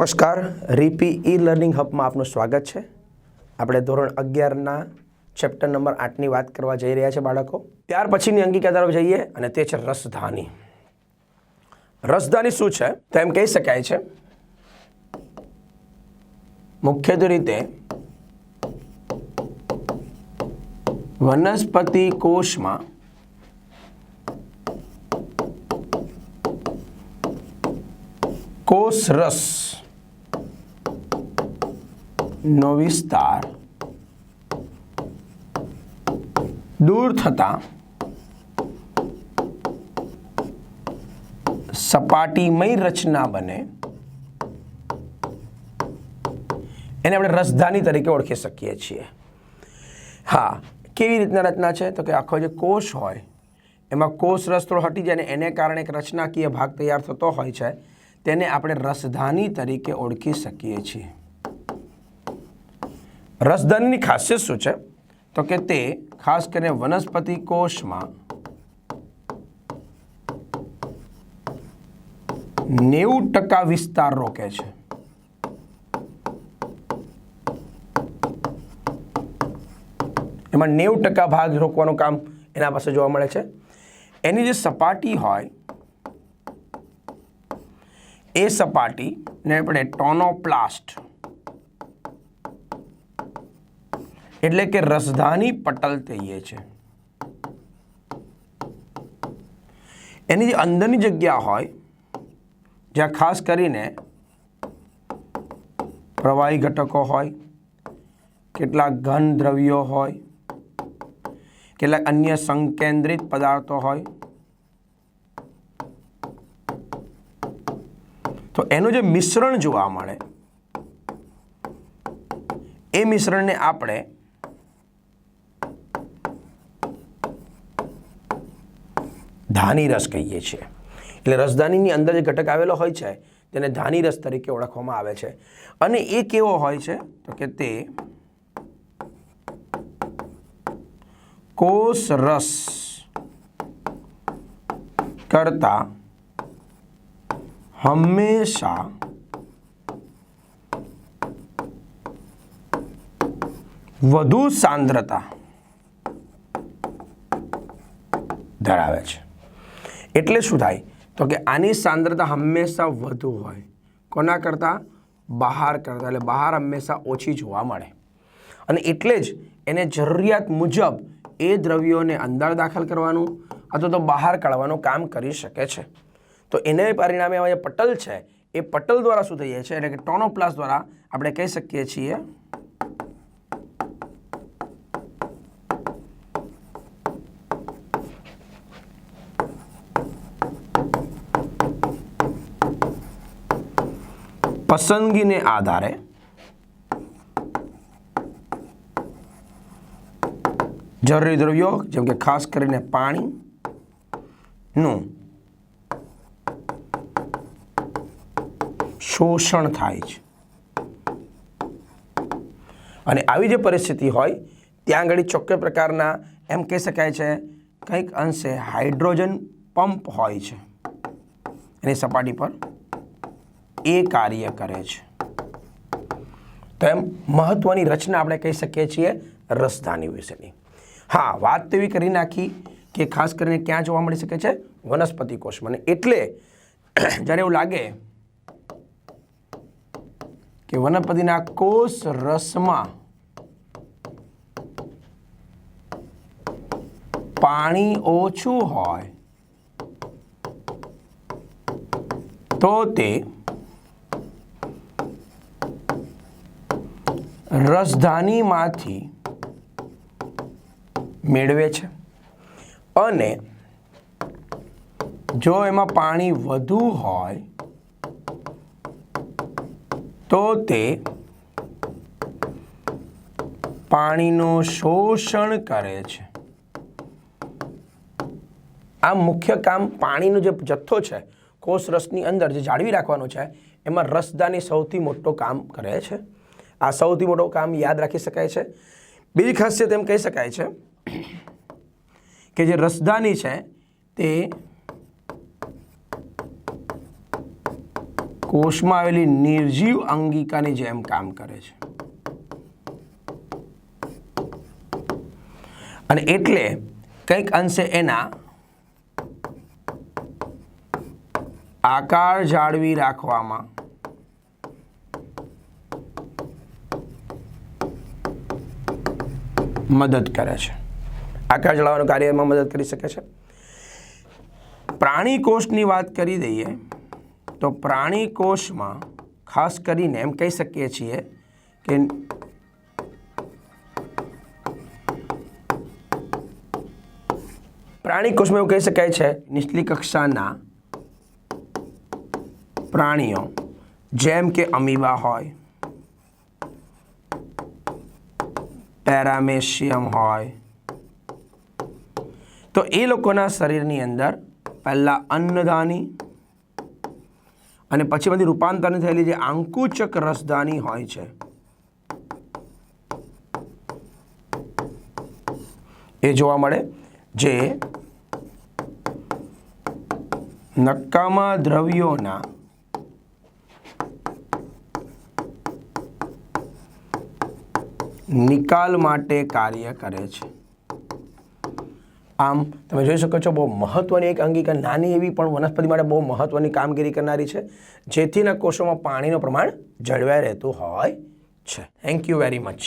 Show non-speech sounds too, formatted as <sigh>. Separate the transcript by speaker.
Speaker 1: નમસ્કાર, રીપી e learning હબમાં આપનું સ્વાગત છે. આપણે ધોરણ અગિયારના ચેપ્ટર નંબર આઠની વાત કરવા જઈ રહ્યા છે બાળકો. ત્યાર પછીની અંગિકા તરફ જઈએ અને તે છે રસધાની. રસધાની શું છે? તો એમ કહી શકાય છે, મુખ્યત્વે રીતે વનસ્પતિ કોષમાં કોષ રસ નો વિસ્તાર દૂર થતા સપાટીમય રચના બને. એને આપણે રસધાની તરીકે ઓળખી શકીએ છીએ. હા, કેવી રીતના રચના છે? તો કે આખો જે કોષ હોય, એમાં કોષ રસ થોડો હટી જાય ને એને કારણે એક રચનાકીય ભાગ તૈયાર થતો હોય છે, તેને આપણે રસધાની તરીકે ઓળખી શકીએ છીએ. રસધાનીની ખાસિયત શું છે? તો કે તે ખાસ કરીને વનસ્પતિ કોષમાં નેવું ટકા વિસ્તાર રોકે છે. એમાં નેવું ટકા ભાગ રોકવાનું કામ એના પાસે જોવા મળે છે. એની જે સપાટી હોય, એ સપાટીને આપણે ટોનોપ્લાસ્ટ એટલે કે રસધાની પટલ કહીએ છીએ એની જે અંદરની જગ્યા હોય, જ્યાં ખાસ કરીને પ્રવાહી ઘટકો હોય, કેટલાક ઘન દ્રવ્યો હોય, કેટલાક અન્ય સંકેન્દ્રિત પદાર્થો હોય, તો એનું જે મિશ્રણ જોવા મળે, એ મિશ્રણને આપણે ધાની રસ કહીએ છીએ. એટલે રસધાનીની અંદર જે ઘટક આવેલો હોય છે, તેને ધાની રસ તરીકે ઓળખવામાં આવે છે. અને એ કેવો હોય છે, તો કે તે કોષ રસ કરતા હંમેશા વધુ સાંદ્રતા ધરાવે છે. એટલે શું થાય? તો કે આની સાંદ્રતા હંમેશા વધુ હોય. કોના કરતાં? બહાર કરતાં. એટલે બહાર હંમેશા ઓછી જોવા મળે. અને એટલે જ એને જરૂરિયાત મુજબ એ દ્રવ્યોને અંદર દાખલ કરવાનું અથવા તો બહાર કાઢવાનું કામ કરી શકે છે. તો એને પરિણામે હવે જે પટલ છે, એ પટલ દ્વારા શું થઈએ છે? એટલે કે ટોનોપ્લાસ દ્વારા આપણે કહી શકીએ છીએ પસંદગીને આધારે જરૂરી દ્રવ્યો, જેમ કે ખાસ કરીને પાણીનું શોષણ થાય છે. અને આવી જે પરિસ્થિતિ હોય, ત્યાં આગળ ચોક્કસ પ્રકારના એમ કહી શકાય છે, કંઈક અંશે હાઇડ્રોજન પંપ હોય છે. એની સપાટી પર એ કાર્ય કરે છે. તો એમ મહત્વની રચના આપણે કહી શકીએ છીએ રસધાની વિશેની. હા, વાત તો એવી કરી નાખી કે ખાસ કરીને ક્યાં જોવા મળી શકે છે? વનસ્પતિ કોષમાં. એટલે <clears throat> જ્યારે એવું લાગે કે વનસ્પતિના કોષ રસમાં પાણી ઓછું હોય, તો તે રસધાનીમાંથી મેળવે છે. અને જો એમાં પાણી વધુ હોય, તો તે પાણીનું શોષણ કરે છે. આ મુખ્ય કામ પાણીનો જે જથ્થો છે કોષ રસની અંદર જે જાળવી રાખવાનો છે, એમાં રસદાની સૌથી મોટો કામ કરે છે. આ સૌથી મોટો કામ યાદ રાખી શકાય છે. બીજી ખાસિયત એમ કહી શકાય છે કે જે રસદાની છે તે કોષમાં આવેલી નિર્જીવ અંગિકાની જેમ કામ કરે છે. અને એટલે કંઈક અંશે એના આકાર જાળવી રાખવામાં મદદ કરે છે. આકાર જાળવવાનું કાર્યમાં મદદ કરી શકે છે. પ્રાણી કોષની વાત કરી દઈએ, તો પ્રાણી કોષમાં ખાસ કરીને એમ કહી શકીએ છીએ કે પ્રાણી કોષમાં એવું કહી શકાય છે, નીચલી કક્ષાના પ્રાણીઓ, જેમ કે અમીબા હોય પેરામેશિયમ હોય તો એ લોકોના શરીરની અંદર પહેલાં અન્નદાની અને પછી બધી રૂપાંતરની થયેલી જે આંકુચક રસદાની હોય છે એ જોવા મળે જે નક્કામાં દ્રવ્યોના નિકાલ માટે કાર્ય કરે છે. આમ તમે જોઈ શકો છો બહુ મહત્ત્વની એક અંગિકા નાની એવી પણ વનસ્પતિ માટે બહુ મહત્ત્વની કામગીરી કરનારી છે જેથીના કોષોમાં પાણીનું પ્રમાણ જળવાઈ રહેતું હોય છે. Thank you very much